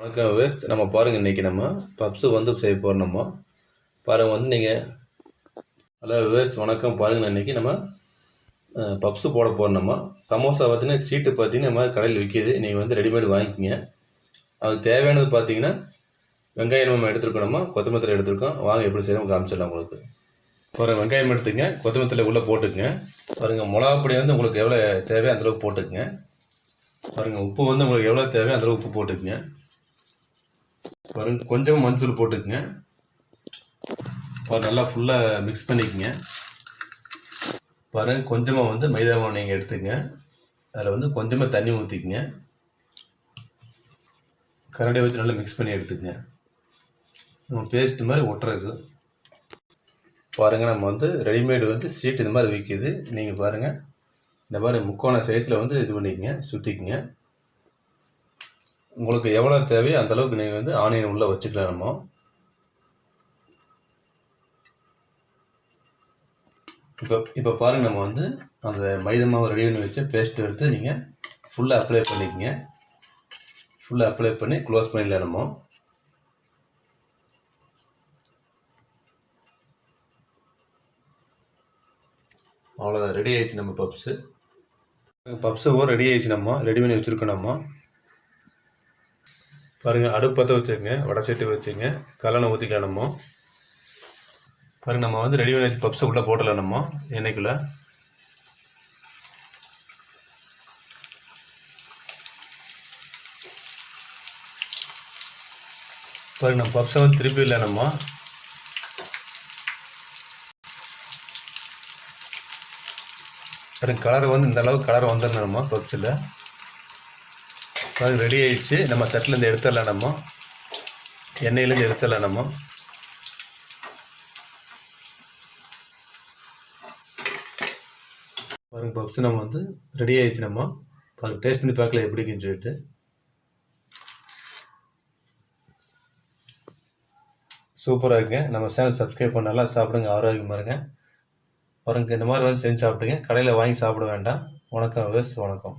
வணக்கம் வேஸ் நம்ம பாருங்கள் இன்றைக்கி நம்ம பப்ஸு வந்து செய்ய போகிறோம் நம்ம. பாருங்கள் வந்து நீங்கள் ஹலோ வேஸ் வணக்கம். பாருங்கள் இன்றைக்கி நம்ம பப்ஸு போட போகிறோம் நம்ம. சமோசா பார்த்தீங்கன்னா ஸ்ட்ரீட்டு பார்த்தீங்கன்னா இந்த மாதிரி கடையில் விற்கிது நீங்கள் வந்து ரெடிமேட் வாங்கிக்கிங்க. அதுக்கு தேவையானது பார்த்தீங்கன்னா வெங்காயம் நம்ம எடுத்துருக்கோம் நம்ம. கொத்தமல்லி எடுத்துருக்கோம். வாங்க எப்படி செய்யணும் காமிச்சிடலாம் உங்களுக்கு. ஒரு வெங்காயம் எடுத்துங்க. கொத்தமல்லி உள்ளே போட்டுக்குங்க. பாருங்கள் மிளகாப்பொடி வந்து உங்களுக்கு எவ்வளோ தேவையோ அந்தளவுக்கு போட்டுக்குங்க. பாருங்கள் உப்பு வந்து உங்களுக்கு எவ்வளோ தேவையோ அந்தளவுக்கு உப்பு போட்டுக்குங்க. பாருங்க கொஞ்சம் மஞ்சள் போட்டுக்குங்க. நல்லா ஃபுல்லாக மிக்ஸ் பண்ணிக்கோங்க. பாருங்க கொஞ்சமாக வந்து மைதா மாவு நீங்கள் எடுத்துக்கங்க. அதில் வந்து கொஞ்சமாக தண்ணி ஊற்றிக்குங்க கரடியை வச்சு நல்லா மிக்ஸ் பண்ணி எடுத்துக்கங்க. நம்ம பேஸ்ட் மாதிரி ஒட்டுறது. பாருங்கள் நம்ம வந்து ரெடிமேடு வந்து சீட் இந்த மாதிரி விற்கிது நீங்கள் பாருங்கள் இந்த மாதிரி முக்கோண சைஸில் வந்து இது பண்ணிக்கங்க சுற்றிக்குங்க உங்களுக்கு எவ்வளோ தேவையோ அந்தளவுக்கு நீங்கள் வந்து ஆனியன் உள்ளே வச்சுக்கலாம் நம்ம. இப்போ இப்போ பாருங்கள் நம்ம வந்து அந்த மைதா மாவு ரெடி பண்ணி வச்சு பேஸ்ட் எடுத்து நீங்கள் ஃபுல்லாக அப்ளை பண்ணிக்கங்க. ஃபுல்லாக அப்ளை பண்ணி க்ளோஸ் பண்ணிடலாம் நம்ம. அவ்வளோதான் ரெடி ஆயிடுச்சு நம்ம பப்ஸு பப்ஸு ஓ ரெடி ஆயிடுச்சு நம்ம. ரெடி பண்ணி வச்சுருக்கோம் நம்ம. பாருங்கள் அடுப்பு பற்ற வச்சுக்கோங்க வடை வச்சுங்க கல்லணை ஊற்றிக்கலாம் நம்ம. பாருங்க நம்ம வந்து ரெடி பண்ணி வச்சு பப்ஸை உள்ளே போடலாம் நம்ம எண்ணெய்க்குள்ளே. பாருங்க நம்ம பப்ஸை வந்து திருப்பி இல்லை நம்ம. பாருங்க கலர் வந்து இந்த அளவுக்கு கலர் வந்துடணும் நம்ம பப்ஸில் பாருங்க ரெடி ஆயிடுச்சு. நம்ம தட்டிலேருந்து எடுத்துடலாம் நம்ம. எண்ணெயிலேருந்து எடுத்துடலாம் நம்ம. பாருங்க பப்ஸ் நம்ம வந்து ரெடி ஆயிடுச்சு நம்ம. பாருங்க டேஸ்ட் பண்ணி பார்க்கல எப்படி இருக்குன்னு சொல்லிட்டு சூப்பராக இருக்குங்க. நம்ம சேனல் சப்ஸ்கிரைப் பண்ண நல்லா சாப்பிடுங்க. ஆரோக்கியமாக இருங்க. பாருங்க இந்த மாதிரி வந்து செஞ்சு சாப்பிடுங்க கடையில் வாங்கி சாப்பிட வேண்டாம். வணக்கம் வேஸ் வணக்கம்.